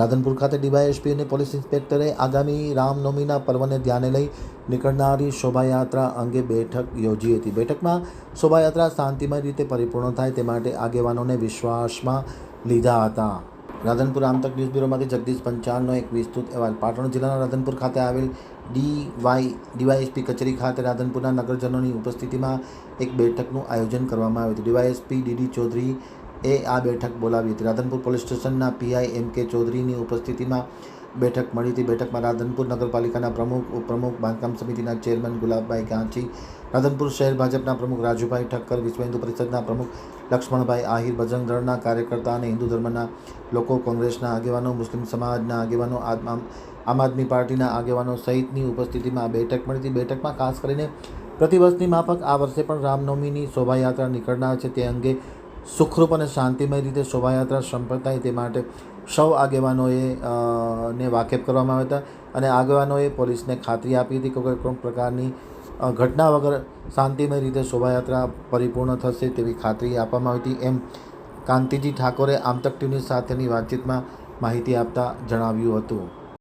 રાધનપુર ખાતે ડીવાયએસપી અને પોલીસ ઇન્સ્પેક્ટરે આગામી રામનવમીના પર્વને ધ્યાને લઈ નીકળનારી શોભાયાત્રા અંગે બેઠક યોજી હતી. બેઠકમાં શોભાયાત્રા શાંતિમય રીતે પરિપૂર્ણ થાય તે માટે આગેવાનોને વિશ્વાસમાં લીધા હતા. રાધનપુર આમતક ન્યૂઝ બ્યુરોમાંથી જગદીશ પંચાલનો એક વિસ્તૃત અહેવાલ. પાટણ જિલ્લાના રાધનપુર ખાતે આવેલ ડી વાય ડીવાયએસપી કચેરી ખાતે રાધનપુરના નગરજનોની ઉપસ્થિતિમાં એક બેઠકનું આયોજન કરવામાં આવ્યું હતું. ડીવાયએસપી ડીડી ચૌધરી એ આ બેઠક બોલાવી હતી. રાધનપુર પોલીસ સ્ટેશનના પીઆઈ એમ કે ચૌધરીની ઉપસ્થિતિમાં બેઠક મળી હતી. બેઠકમાં રાધનપુર નગરપાલિકાના પ્રમુખ, ઉપપ્રમુખ, બાંધકામ સમિતિના ચેરમેન ગુલાબભાઈ ગાંચી, રાધનપુર શહેર ભાજપના પ્રમુખ રાજુભાઈ ઠક્કર, વિશ્વ હિન્દુ પરિષદના પ્રમુખ લક્ષ્મણભાઈ આહિર બજરંગ દળના કાર્યકર્તા અને હિન્દુ ધર્મના લોકો, કોંગ્રેસના આગેવાનો, મુસ્લિમ સમાજના આગેવાનો આમ આદમી પાર્ટીના આગેવાનો સહિતની ઉપસ્થિતિમાં આ બેઠક મળી હતી. બેઠકમાં ખાસ કરીને પ્રતિવર્ષની માફક આ વર્ષે પણ રામનવમીની શોભાયાત્રા નીકળનાર છે. તે અંગે સુખરૂપ અને શાંતિમય રીતે શોભાયાત્રા સંપન્ન થાય તે માટે સૌ આગેવાનોએ ને વાકેફ કરવામાં આવ્યા હતા અને આગેવાનોએ પોલીસને ખાતરી આપી હતી કે કોઈ પ્રકારની ઘટના વગર શાંતિમય રીતે શોભાયાત્રા પરિપૂર્ણ થશે તેવી ખાતરી આપવામાં આવી હતી. એમ કાંતિજી ઠાકોરે આમતક ટીવી સાથેની વાતચીતમાં માહિતી આપતા જણાવ્યું હતું.